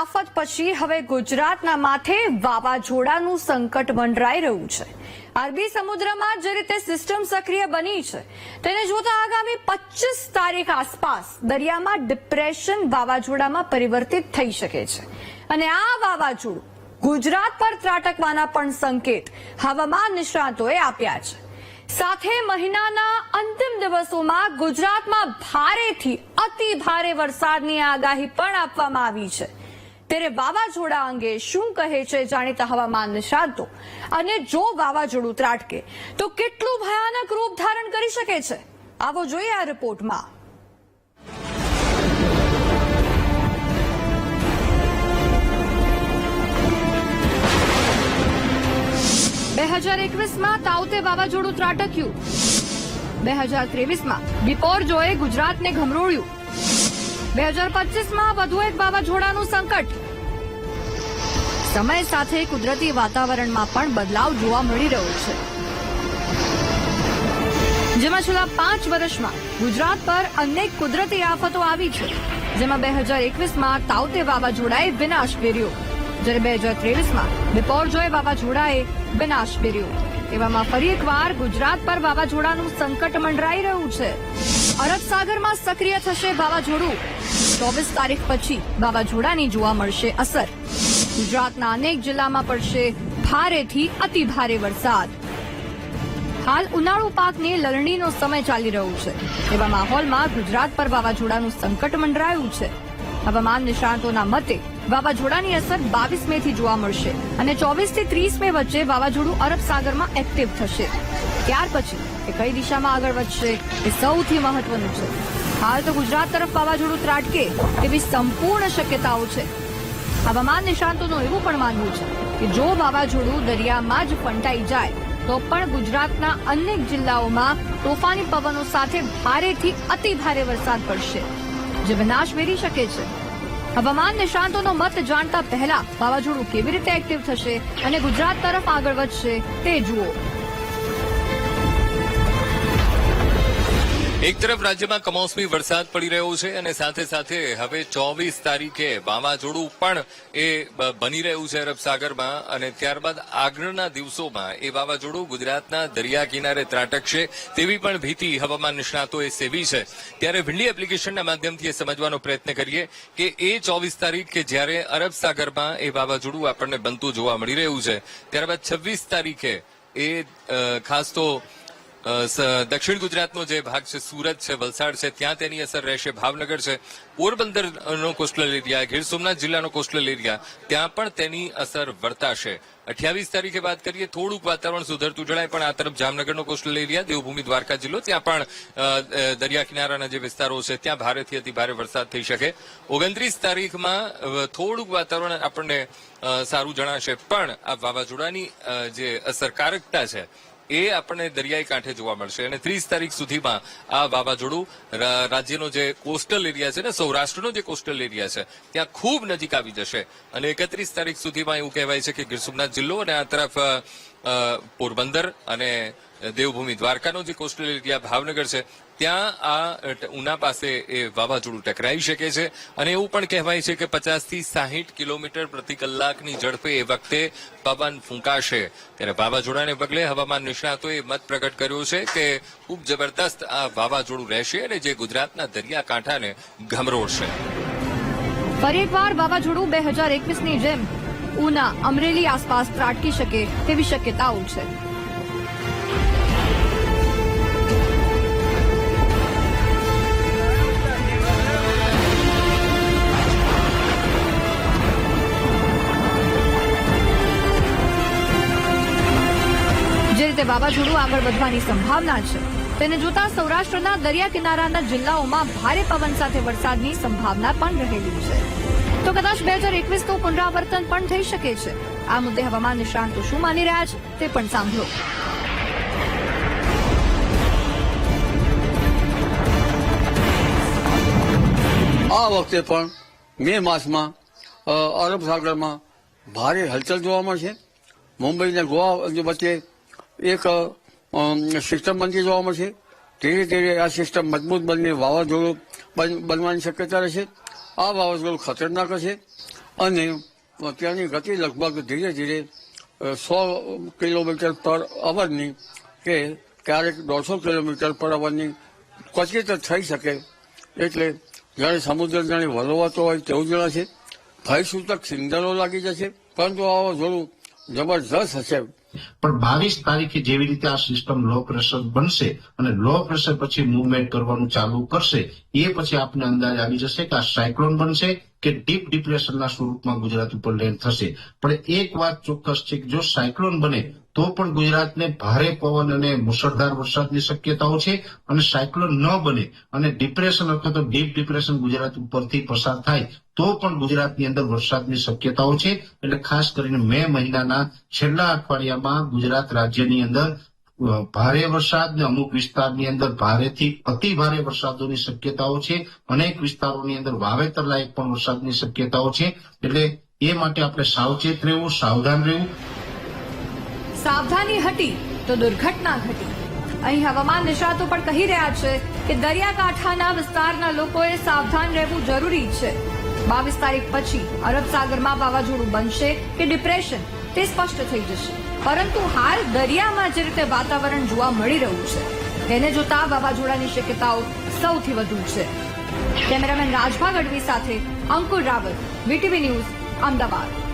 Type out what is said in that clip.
આફત પછી હવે ગુજરાતના માથે વાવાઝોડાનું સંકટ મંડરાઈ રહ્યું છે. અરબી સમુદ્રમાં જે રીતે સિસ્ટમ સક્રિય બની છે, તેને જોતા આગામી પચીસ તારીખ આસપાસ દરિયામાં ડિપ્રેશન વાવાઝોડામાં પરિવર્તિત થઈ શકે છે. અને આ વાવાઝોડું ગુજરાત પર ત્રાટકવાના પણ સંકેત હવામાન નિષ્ણાતોએ આપ્યા છે. સાથે મહિનાના અંતિમ દિવસોમાં ગુજરાતમાં ભારેથી અતિ ભારે વરસાદની આગાહી પણ આપવામાં આવી છે. ત્યારે વાવાઝોડા અંગે શું કહે છે જાણીતા હવામાન નિષ્ણાતો? અને જો વાવાઝોડું ત્રાટકે, તો કેટલું ભયાનક રૂપ ધારણ કરી શકે છે? આવો જોઈએ આ રિપોર્ટમાં. બે હજાર એકવીસમાં તાઉતે વાવાઝોડું ત્રાટક્યું. બે હજાર ત્રેવીસમાં બિપોરજોએ ગુજરાતને ઘમરોળ્યું બે હજાર પચીસમાં વધુ એક વાવાઝોડાનું સંકટ. સમય સાથે કુદરતી વાતાવરણમાં પણ બદલાવ જોવા મળી રહ્યો છે. જેમાં છેલ્લા પાંચ વર્ષમાં ગુજરાત પર અનેક કુદરતી આફતો આવી છે. જેમાં બે હજાર એકવીસમાં તાઉતે વાવાઝોડાએ વિનાશ વેર્યો જ્યારે બે હજાર ત્રેવીસમાં બિપોરજોય વાવાઝોડાએ વિનાશ વેર્યો એવામાં ફરી એકવાર ગુજરાત પર વાવાઝોડાનું સંકટ મંડરાઈ રહ્યું છે. અરબ સાગરમાં સક્રિય થશે વાવાઝોડું. ચોવીસ તારીખ પછી વાવાઝોડાની જોવા મળશે અસર. ગુજરાતના અનેક જિલ્લામાં પડશે ભારેથી અતિ ભારે વરસાદ. હાલ ઉનાળુ પાકની લણણીનો સમય ચાલી રહ્યો છે. એવા માહોલમાં ગુજરાત પર વાવાઝોડાનું સંકટ મંડરાયું છે. હવામાન નિષ્ણાંતોના મતે વાવાઝોડાની અસર બાવીસ મે થી જોવા મળશે અને ચોવીસથી ત્રીસ મે વચ્ચે વાવાઝોડું અરબ સાગરમાં એક્ટિવ થશે. ત્યાર પછી એ કઈ દિશામાં આગળ વધશે એ સૌથી મહત્વનું છે. હાલ તો ગુજરાત તરફ વાવાઝોડું ત્રાટકે તેવી સંપૂર્ણ શક્યતાઓ છે. હવામાન નિષ્ણાંતોનું એવું પણ માનવું છે કે જો વાવાઝોડું દરિયામાં જ ફંટાઈ જાય, તો પણ ગુજરાતના અનેક જિલ્લાઓમાં તોફાની પવનો સાથે ભારેથી અતિ ભારે વરસાદ પડશે, જે વિનાશ વેરી શકે છે. હવામાન નિષ્ણાંતોનો મત જાણતા પહેલા વાવાઝોડું કેવી રીતે એક્ટિવ થશે અને ગુજરાત તરફ આગળ વધશે તે જુઓ. એક તરફ રાજ્યમાં કમોસમી વરસાદ પડી રહ્યો છે અને સાથે સાથે હવે ચોવીસ તારીખે વાવાઝોડું પણ એ બની રહ્યું છે અરબ સાગરમાં અને ત્યારબાદ આગળના દિવસોમાં એ વાવાઝોડું ગુજરાતના દરિયા કિનારે ત્રાટકશે તેવી પણ ભીતિ હવામાન નિષ્ણાતોએ સેવી છે. ત્યારે ભીંડી એપ્લિકેશનના માધ્યમથી એ સમજવાનો પ્રયત્ન કરીએ કે એ ચોવીસ તારીખ કે જ્યારે અરબ સાગરમાં એ વાવાઝોડું આપણને બનતું જોવા મળી રહ્યું છે, ત્યારબાદ છવ્વીસ તારીખે એ ખાસ તો દક્ષિણ ગુજરાતનો જે ભાગ છે, સુરત છે, વલસાડ છે, ત્યાં તેની અસર રહેશે, ભાવનગર છે, પોરબંદરનો કોસ્ટલ એરિયા, ગીર સોમનાથ જિલ્લાનો કોસ્ટલ એરિયા, ત્યાં પણ તેની અસર વર્તાશે. અઠ્યાવીસ તારીખે વાત કરીએ, થોડુંક વાતાવરણ સુધરતું જણાય, પણ આ તરફ જામનગરનો કોસ્ટલ એરિયા, દેવભૂમિ દ્વારકા જિલ્લો, ત્યાં પણ દરિયા કિનારાના જે વિસ્તારો છે, ત્યાં ભારેથી અતિ ભારે વરસાદ થઈ શકે. ઓગણત્રીસ તારીખમાં થોડુંક વાતાવરણ આપણને સારું જણાશે, પણ આ વાવાઝોડાની જે અસરકારકતા છે એ આપણને દરિયાઈ કાંઠે જોવા મળશે અને ત્રીસ તારીખ સુધીમાં આ વાવાઝોડું રાજ્યનો જે કોસ્ટલ એરિયા છે ને, સૌરાષ્ટ્રનો જે કોસ્ટલ એરિયા છે, ત્યાં ખૂબ નજીક આવી જશે. અને એકત્રીસ તારીખ સુધીમાં એવું કહેવાય છે કે ગીર સોમનાથ જિલ્લો અને આ તરફ પોરબંદર અને દેવભૂમિ દ્વારકાનો જે કોસ્ટલ એરિયા ભાવનગર છે ત્યાં આ ઉના પાસે એ વાવાઝોડું ટકરાઈ શકે છે અને એવું પણ કહેવાય છે કે પચાસથી સાહીઠ કિલોમીટર પ્રતિ કલાકની ઝડપે એ વખતે પવન ફૂંકાશે. ત્યારે વાવાઝોડાને પગલે હવામાન નિષ્ણાતોએ મત પ્રગટ કર્યો છે કે ખૂબ જબરદસ્ત આ વાવાઝોડું રહેશે અને જે ગુજરાતના દરિયાકાંઠાને ગમરોડશે ફરી એકવાર વાવાઝોડું બે હજાર એકવીસની જેમ ઉના અમરેલી આસપાસ ત્રાટકી શકે તેવી શક્યતાઓ છે. રીતે વાવાઝોડું આગળ વધવાની સંભાવના છે. તેને જોતા સૌરાષ્ટ્રના દરિયા કિનારાના જિલ્લાઓમાં ભારે પવન સાથે વરસાદની સંભાવના પણ રહેલી છે. તો કદાચ બે હજાર એકવીસનું પુનરાવર્તન પણ થઈ શકે છે. આ મુદ્દે હવામાન નિષ્ણાંતો શું માની રહ્યા છે. તે પણ સાંભળો. આ વખતે પણ મે માસમાં અરબ સાગરમાં ભારે હલચલ જોવા મળશે. મુંબઈ અને ગોવા વચ્ચે એક સિસ્ટમ બનતી જોવા મળશે. ધીરે ધીરે આ સિસ્ટમ મજબૂત બનીને વાવાઝોડું બન- બનવાની શક્યતા રહેશે. આ વાવાઝોડું ખતરનાક હશે અને ત્યાંની ગતિ લગભગ ધીરે ધીરે સો કિલોમીટર પર અવરની કે ક્યારેક દોઢસો કિલોમીટર પર અવરની ક્વચિત થઈ શકે. એટલે જ્યારે સમુદ્ર જાણે વલોવાતો હોય તેવું જણાશે. ભયસૂચક સિંગલો લાગી જશે. પરંતુ આ જોડું જબરજસ્ત હશે. પણ બાવીસ તારીખે જેવી રીતે આ સિસ્ટમ લો પ્રેશર બનશે અને લો પ્રેશર પછી મુવમેન્ટ કરવાનું ચાલુ કરશે, એ પછી આપને અંદાજ આવી જશે કે આ સાયક્લોન બનશે કે ડીપ ડિપ્રેશનના સ્વરૂપમાં ગુજરાત ઉપર લેન્ડ થશે. પણ એક વાત ચોક્કસ છે કે જો સાયક્લોન બને, તો પણ ગુજરાતને ભારે પવન અને મુશળધાર વરસાદની શક્યતાઓ છે અને સાયક્લોન ન બને અને ડિપ્રેશન અથવા તો ડીપ ડિપ્રેશન ગુજરાત ઉપરથી પસાર થાય, તો પણ ગુજરાતની અંદર વરસાદની શક્યતાઓ છે. એટલે ખાસ કરીને મે મહિનાના છેલ્લા અઠવાડિયામાં ગુજરાત રાજ્યની અંદર ભારે વરસાદ ને અમુક વિસ્તારની અંદર ભારેથી અતિ ભારે વરસાદોની શક્યતાઓ છે. અનેક વિસ્તારોની અંદર વાવેતર લાયક પણ વરસાદની શક્યતાઓ છે. એટલે એ માટે આપણે સાવચેત રહેવું, સાવધાન રહેવું. સાવધાની હટી તો દુર્ઘટના ઘટી. અહીં હવામાન નિષ્ણાતો પણ કહી રહ્યા છે કે દરિયાકાંઠાના વિસ્તારના લોકોએ સાવધાન રહેવું જરૂરી છે. બાવીસ તારીખ પછી અરબ સાગરમાં વાવાઝોડું બનશે કે ડિપ્રેશન તે સ્પષ્ટ થઈ જશે. પરંતુ હાલ દરિયામાં જે રીતે વાતાવરણ જોવા મળી રહ્યું છે, તેને જોતા વાવાઝોડાની શક્યતાઓ સૌથી વધુ છે. કેમેરામેન રાજભા ગઢવી સાથે અંકુર રાવત વીટીવી ન્યૂઝ, અમદાવાદ.